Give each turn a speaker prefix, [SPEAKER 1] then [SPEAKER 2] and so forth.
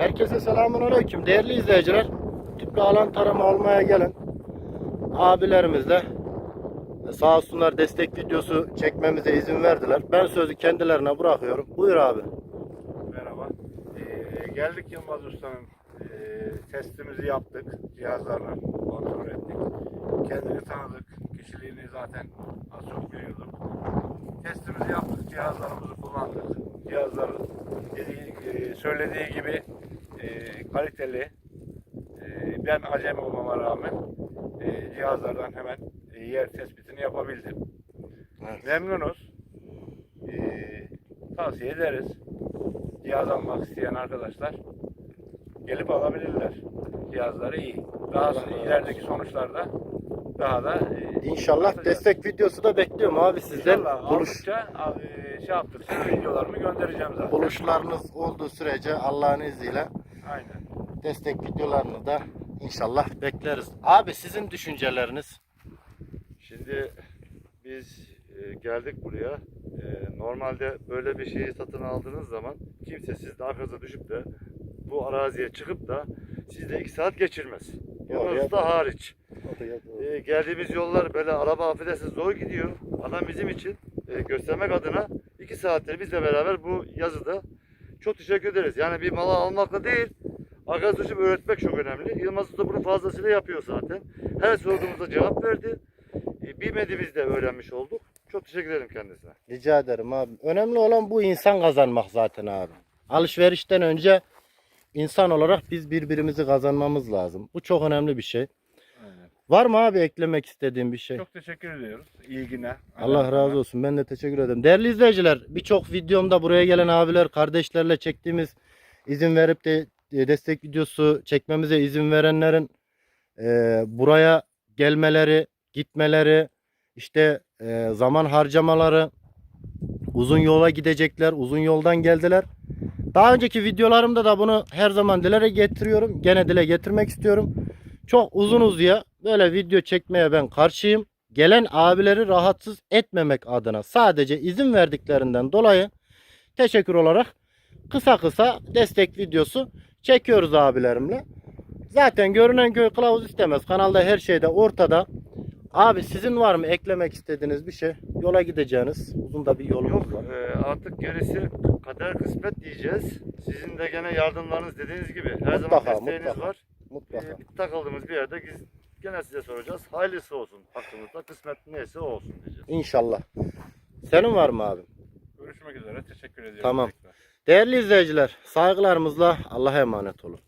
[SPEAKER 1] Herkese selamun aleyküm değerli izleyiciler. Tüplü alan tarımı almaya gelen abilerimiz de sağ olsunlar destek videosu çekmemize izin verdiler. Ben sözü kendilerine bırakıyorum. Buyur abi.
[SPEAKER 2] Merhaba. Ee, geldik Yılmaz Usta'nın ee, testimizi yaptık. Cihazlarla kontrol ettik. Kendini tanıdık. Kişiliğini zaten az çok biliyorduk. Testimizi yaptık. Cihazlarımızı kullandık. Cihazların dediği, ee, söylediği gibi ee, kaliteli. Ee, ben acemi olmama rağmen ee, cihazlardan hemen ee, yer tespitini yapabildim. Memnunuz. Ee, tavsiye ederiz. Cihaz almak isteyen arkadaşlar gelip alabilirler. Cihazları iyi. Daha
[SPEAKER 1] razı
[SPEAKER 2] ilerideki sonuçlarda daha da e,
[SPEAKER 1] İnşallah destek videosu da bekliyorum abi sizden.
[SPEAKER 2] İnşallah
[SPEAKER 1] Buluş,
[SPEAKER 2] aldıkça e, şey yaptıkça videolarımı göndereceğim zaten.
[SPEAKER 1] buluşlarınız olduğu sürece Allah'ın izniyle
[SPEAKER 2] Aynen.
[SPEAKER 1] destek videolarını da inşallah bekleriz. Abi sizin düşünceleriniz?
[SPEAKER 3] Şimdi biz e, geldik buraya. E, normalde böyle bir şeyi satın aldığınız zaman kimse sizde arkanıza düşüp de bu araziye çıkıp da sizde iki saat geçirmez. Yalnız da hariç. E, geldiğimiz yollar böyle araba affedersiniz zor gidiyor. Adam bizim için e, göstermek adına iki saattir bizle beraber bu yazıda çok teşekkür ederiz. Yani bir malı almakla değil, arkadaş düşüp öğretmek çok önemli. Yılmaz Usta bunu fazlasıyla yapıyor zaten. Her sorduğumuzda cevap verdi. E, bilmediğimizi de öğrenmiş olduk. Çok teşekkür ederim kendisine.
[SPEAKER 1] Rica ederim abi. Önemli olan bu insan kazanmak zaten abi. Alışverişten önce insan olarak biz birbirimizi kazanmamız lazım. Bu çok önemli bir şey. Var mı abi eklemek istediğin bir şey?
[SPEAKER 2] Çok teşekkür ediyoruz ilgine.
[SPEAKER 1] Allah razı olsun. Ben de teşekkür ederim. Değerli izleyiciler, birçok videomda buraya gelen abiler, kardeşlerle çektiğimiz izin verip de e, destek videosu çekmemize izin verenlerin e, buraya gelmeleri, gitmeleri, işte e, zaman harcamaları, uzun yola gidecekler, uzun yoldan geldiler. Daha önceki videolarımda da bunu her zaman dile getiriyorum. Gene dile getirmek istiyorum. Çok uzun uzuya böyle video çekmeye ben karşıyım. Gelen abileri rahatsız etmemek adına sadece izin verdiklerinden dolayı teşekkür olarak kısa kısa destek videosu çekiyoruz abilerimle. Zaten görünen köy kılavuz istemez. Kanalda her şeyde ortada. Abi sizin var mı eklemek istediğiniz bir şey? Yola gideceğiniz uzun da bir yolumuz
[SPEAKER 3] Yok
[SPEAKER 1] var.
[SPEAKER 3] e, artık gerisi kader kısmet diyeceğiz. Sizin de gene yardımlarınız dediğiniz gibi her zaman
[SPEAKER 1] Mutlaka,
[SPEAKER 3] desteğiniz
[SPEAKER 1] mutlaka.
[SPEAKER 3] var.
[SPEAKER 1] Mutlaka.
[SPEAKER 3] E, takıldığımız bir yerde gene size soracağız. Hayırlısı olsun hakkımızda. Kısmet neyse o olsun diyeceğiz.
[SPEAKER 1] İnşallah. Senin var mı abi?
[SPEAKER 2] Görüşmek üzere. Teşekkür ediyorum.
[SPEAKER 1] Tamam.
[SPEAKER 2] tekrar.
[SPEAKER 1] Değerli izleyiciler, saygılarımızla Allah'a emanet olun.